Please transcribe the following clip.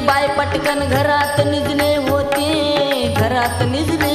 Bye पटकन घरात निजने होते. घरात निजने